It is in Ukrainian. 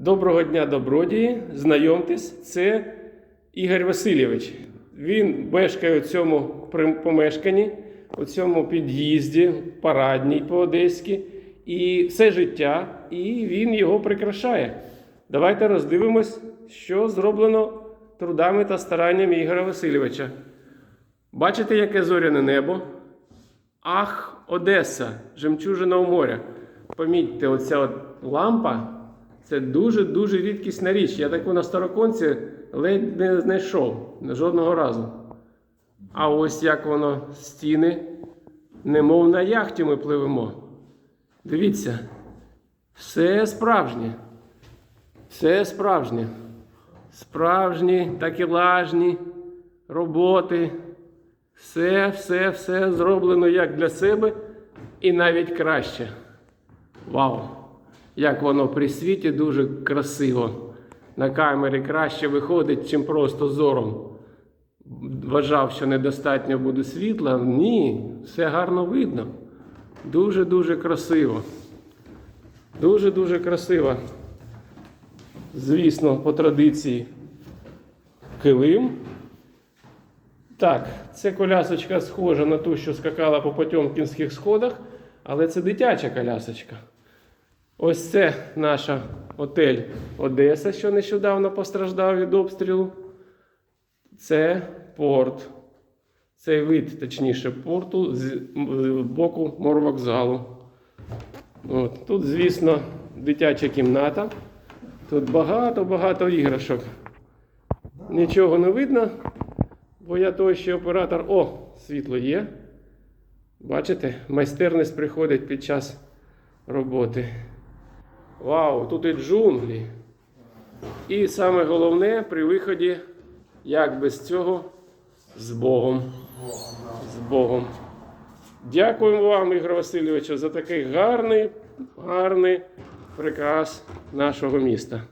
Доброго дня, добродії. Знайомтесь, це Ігор Васильович. Він мешкає у цьому помешканні, у цьому під'їзді, парадній по-одеськи, і все життя, і він його прикрашає. Давайте роздивимось, що зроблено трудами та стараннями Ігоря Васильовича. Бачите, яке зоряне небо? Ах, Одеса, жемчужина у моря. Помітьте, оця от лампа це дуже-дуже рідкісна річ. Я таку на староконці ледь не знайшов жодного разу. А ось як воно стіни, немов на яхті ми пливемо. Дивіться, все справжнє. Все справжнє. Справжні такелажні роботи. Все, все, все зроблено як для себе і навіть краще. Вау! Як воно при світі дуже красиво. На камері краще виходить, чим просто зором. Вважав, що недостатньо буде світла. Ні, все гарно видно. Дуже-дуже красиво. Дуже-дуже красиво. Звісно, по традиції килим. Так, це колясочка схожа на ту, що скакала по Потьомкінських сходах, але це дитяча колясочка. Ось це наша отель Одеса, що нещодавно постраждав від обстрілу. Це порт. Цей вид, точніше, порту з боку морвокзалу. От. Тут, звісно, дитяча кімната. Тут багато-багато іграшок. Нічого не видно, бо я той ще оператор. О, світло є. Бачите, майстерність приходить під час роботи. Вау, тут і джунглі. І саме головне при виході, як без цього, з Богом. З Богом. Дякуємо вам, Ігор Васильовичу, за такий гарний, гарний приказ нашого міста.